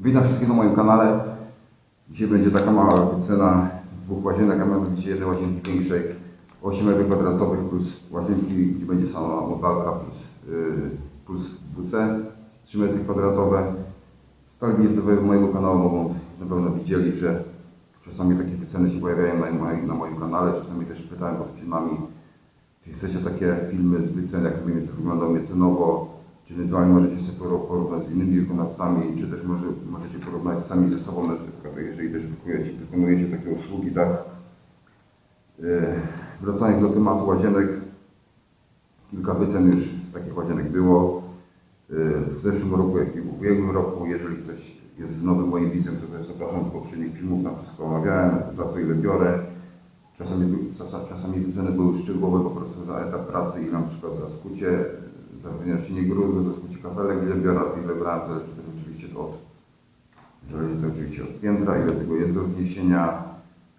Witam wszystkich na moim kanale. Dzisiaj będzie taka mała wycena dwóch łazienek, a mianowicie jednej łazienki większej 8 metrów kwadratowych plus łazienki, gdzie będzie sama modalka plus, yy, plus WC 3 metry kwadratowe. Stali widzowie mojego kanału mogą na pewno widzieli, że czasami takie wyceny się pojawiają na moim, na moim kanale. Czasami też pytałem pod filmami, czy chcecie takie filmy z wycen, jak mniej więcej je cenowo, czy ewentualnie możecie sobie poró- porównać z innymi wykonawcami, czy też może, możecie porównać sami ze sobą, na przykład jeżeli też wykonujecie, wykonujecie takie usługi, tak. Yy, Wracając do tematu łazienek, kilka wycen już z takich łazienek było. Yy, W zeszłym roku, jak i w ubiegłym roku, jeżeli ktoś jest z nowym moim widzem, to też zapraszam do poprzednich filmów, tam wszystko omawiałem, za co ile biorę. Czasami, czasami wyceny były szczegółowe po prostu za etap pracy i na przykład za skucie, za wyniesienie gruzu, za skucie kafelek, ile biorę, ile brałem, zależy też oczywiście to od, zależy to oczywiście od piętra, ile tego jest do zniesienia,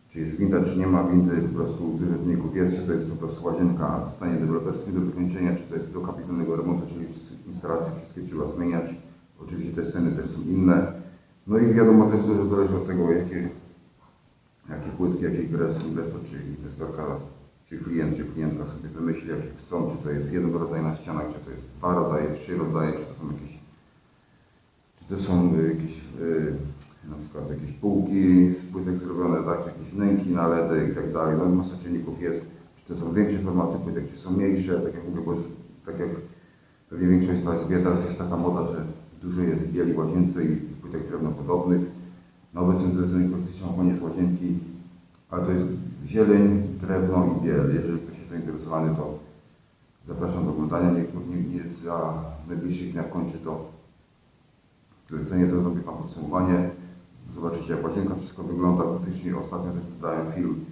czy jest winda, czy nie ma windy, po prostu u użytkowników jest, czy to jest po prostu łazienka w stanie deweloperskim do wykończenia, czy to jest do kapitalnego remontu, czyli instalacje wszystkie trzeba zmieniać. Oczywiście te ceny też są inne. No i wiadomo też, że zależy od tego, jakie jakie płytki, jaki inwestor, czy inwestorka, czy klient, czy klientka sobie wymyśli, jakie chcą, czy to jest jeden rodzaj na ścianach, czy to jest dwa rodzaje, trzy rodzaje, czy to są jakieś, czy to są y, jakieś, y, na przykład jakieś półki z płytek zrobione, tak, czy jakieś wnęki na LEDy i tak dalej, no masa czynników jest, czy to są większe formaty płytek, czy są mniejsze, tak jak mówię, bo jest- tak jak pewnie większość z Was wie, teraz jest taka moda, że dużo jest bieli łazience i płytek drewnopodobnych, na obecnym zleceniu praktycznie mam koniec łazienki, ale to jest zieleń, drewno i biel. Jeżeli ktoś jest zainteresowany, to zapraszam do oglądania. Nie, nie, nie za najbliższych dniach kończy to zlecenie, to zrobię Wam podsumowanie. Zobaczycie jak łazienka wszystko wygląda. Faktycznie ostatnio też dodałem film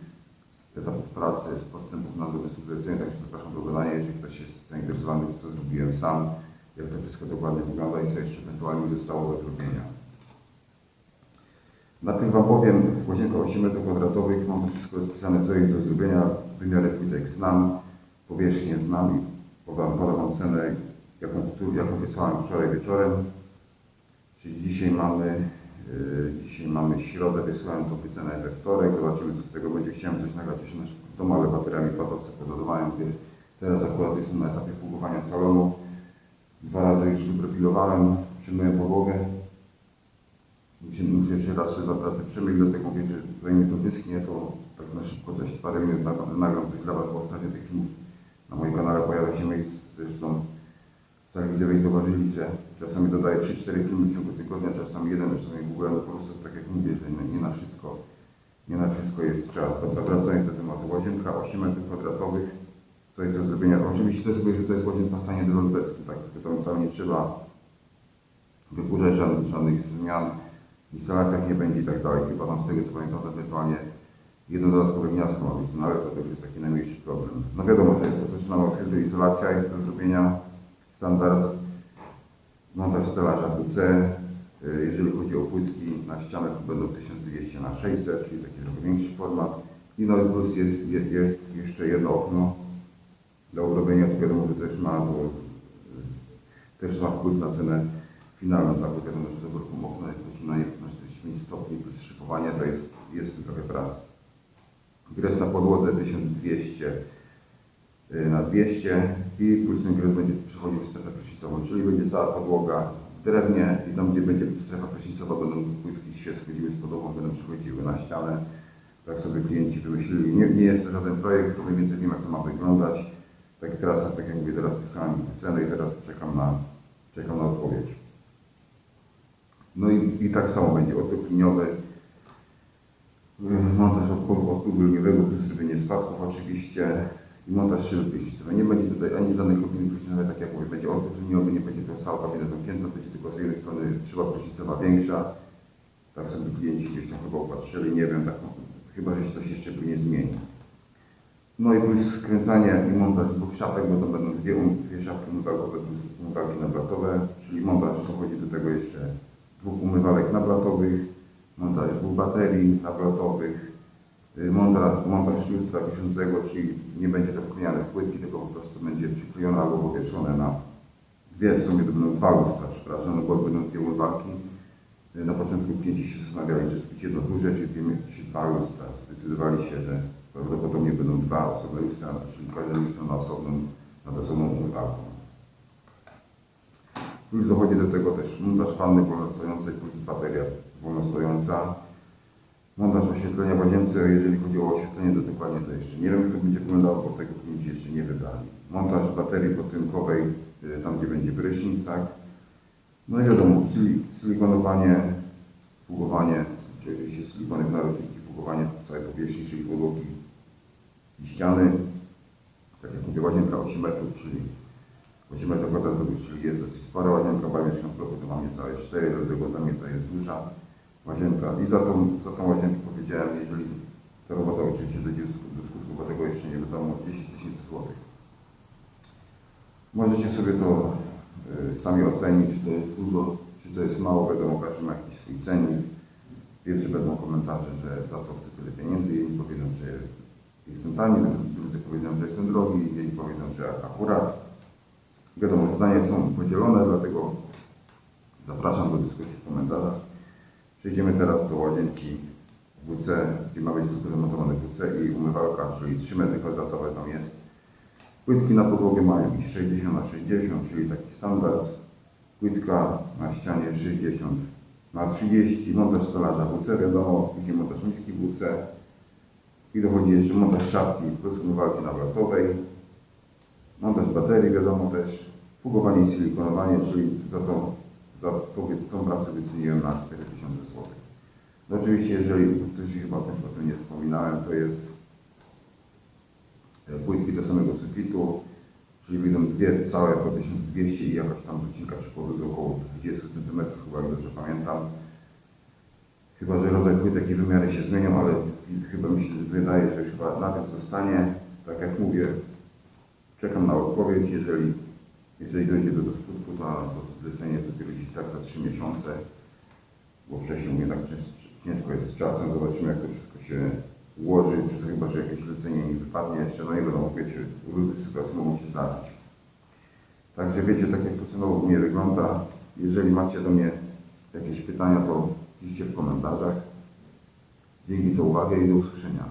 z etapów pracy, z postępów na domysł zlecenia, także zapraszam do oglądania, jeżeli ktoś jest zainteresowany, co zrobiłem sam, jak to wszystko dokładnie wygląda i co jeszcze ewentualnie zostało do zrobienia. Najpierw Wam powiem, w łazienkach 8 m2 mam to wszystko rozpisane, co jest do zrobienia, wymiary płytek znam, powierzchnię znam i podam, podam cenę, jaką, jaką wysłałem wczoraj wieczorem. Czyli dzisiaj mamy, yy, dzisiaj mamy środę, wysłałem tą wycenę we wtorek, zobaczymy co z tego będzie. Chciałem coś nagrać jeszcze na to małe bateriami patowce pododawałem, gdzie teraz akurat jestem na etapie fugowania salonu. Dwa razy już wyprofilowałem, przyjmuję podłogę, Muszę jeszcze raz się za pracę przemyć, dlatego mówię, że zanim to wyschnie, to tak na szybko coś, parę minut nagram, coś dla Was, bo ostatnio tych filmów na moim kanale pojawia się miejsc, zresztą stali widzowie zauważyli, że czasami dodaję 3-4 filmy w ciągu tygodnia, czasami jeden, czasami w ogóle, no po prostu tak jak mówię, że nie, nie na wszystko, nie na wszystko jest czas. Dobra, wracając do tematu, łazienka 8 m2, co jest do zrobienia, oczywiście to jest, że to jest łazienka w stanie deweloperskim, tak, tam, tam nie trzeba wyburzać żadnych, żadnych zmian, instalacjach nie będzie i tak dalej. Chyba tam z tego co pamiętam, to ewentualnie jedno dodatkowe gniazdko ma być, no ale to też jest taki najmniejszy problem. No wiadomo, że to zaczynamy od hydroizolacja, jest do zrobienia standard montaż stelaża WC. Y, Jeżeli chodzi o płytki na ścianach, to będą 1200 na 600, czyli taki trochę większy format. I no plus jest, jest, jest jeszcze jedno okno do urobienia, to wiadomo, że też ma, bo, y, też ma wpływ na cenę finalną, tak, bo wiadomo, że to roku okno jest zaczynanie na 45 to jest, jest trochę pracy. Gres na podłodze 1200 y, na 200 i ten gres będzie przechodził w strefę prysznicową, czyli będzie cała podłoga w drewnie i tam gdzie będzie strefa prysznicowa będą płytki się schodziły z podłogą, będą przechodziły na ścianę. Tak sobie klienci wymyślili. Nie, nie jest to żaden projekt, mniej więcej wiem jak to ma wyglądać. Tak teraz, tak jak mówię, teraz pisałem cenę i teraz czekam na, czekam na odpowiedź. No i, i tak samo będzie odpływ liniowy, montaż liniowego plus zrobienie spadków oczywiście i montaż szyby prysznicowej. Nie będzie tutaj ani żadnych opinii prysznicowej, tak jak mówię, będzie odpływ liniowy, nie będzie to cała kabina zamknięta, będzie tylko z jednej strony szyba prysznicowa większa. Tak sobie klienci gdzieś tam chyba opatrzyli, nie wiem, tak, no, chyba, że się coś jeszcze tu nie zmieni. No i plus skręcanie i montaż dwóch szafek, bo to będą dwie, um- dwie szafki umywalkowe plus umywalki nablatowe, czyli montaż dochodzi do tego jeszcze dwóch umywalek nablatowych, montaż dwóch baterii nablatowych, y, montaż, montaż lustra wiszącego, czyli nie będzie to wklejane w płytki, tylko po prostu będzie przyklejone albo powieszone na dwie, w sumie to będą dwa lustra, przepraszam, no bo będą dwie umywalki Y, Na początku klienci się zastanawiali, czy kupić jedno duże, czy, dwie, czy dwa lustra. Zdecydowali się, że prawdopodobnie będą dwa osobne lustra, czyli każde lustro na osobną, nad osobną umywalką. Plus dochodzi do tego też montaż wanny wolnostojącej plus bateria wolnostojąca. Montaż oświetlenia w łazience, jeżeli chodzi o oświetlenie, to dokładnie to jeszcze nie wiem, kto będzie wyglądał, bo tego klienci jeszcze nie wybrali. Montaż baterii podtynkowej, y, tam gdzie będzie prysznic, tak. No i wiadomo, sili- silikonowanie, fugowanie, czyli oczywiście silikony w narożniki, fugowanie całej powierzchni, czyli podłogi i ściany. Tak jak mówię, łazienka 8 metrów, czyli 8 metrów kwadratowych, czyli jest dosyć spora łazienka, bo mieszkam w bloku, to mam niecałe 4, dlatego dla mnie to jest duża łazienka. I za tą, za tą łazienkę powiedziałem, jeżeli ta robota oczywiście dojdzie do skutku, bo tego jeszcze nie wiadomo, 10 tysięcy złotych. Możecie sobie to y, sami ocenić, czy to jest dużo, czy to jest mało, wiadomo, każdy ma jakiś swój cennik. Pierwsze będą komentarze, że za co chcę tyle pieniędzy, jedni powiedzą, że jestem tani, drudzy powiedzą, że jestem drogi, inni powiedzą, że akurat. Wiadomo, zdania są podzielone, dlatego zapraszam do dyskusji w komentarzach. Przejdziemy teraz do łazienki WC, gdzie ma być tylko zamontowane WC i umywalka, czyli 3 metry kwadratowe tam jest. Płytki na podłogę mają być 60 na 60, czyli taki standard. Płytka na ścianie 60 na 30, montaż stolarza WC, wiadomo, później montaż miski WC. I dochodzi jeszcze montaż szafki plus umywalki nawrotowej. Montaż baterii, wiadomo też. Fugowanie i silikonowanie, czyli za, to, za tą, pracę wyceniłem na 4000 zł. No oczywiście, jeżeli ktoś chyba też o tym nie wspominałem, to jest e, płytki do samego sufitu, czyli wyjdą dwie całe po 1200 i jakaś tam wycinka podłodze około 20 cm, chyba jak dobrze pamiętam. Chyba, że rodzaj płytek i wymiary się zmienią, ale chyba mi się wydaje, że chyba na tym zostanie. Tak jak mówię, czekam na odpowiedź. Jeżeli, jeżeli dojdzie do, skutku, to, to zlecenie dopiero gdzieś tak za 3 miesiące, bo wcześniej mnie tak cięż- ciężko jest z czasem. Zobaczymy, jak to wszystko się ułoży, czy chyba, że jakieś zlecenie nie wypadnie jeszcze, no nie wiadomo, wiecie, różne sytuacje mogą się zdarzyć. Także wiecie, tak jak to cenowo u mnie wygląda. Jeżeli macie do mnie jakieś pytania, to piszcie w komentarzach. Dzięki za uwagę i do usłyszenia.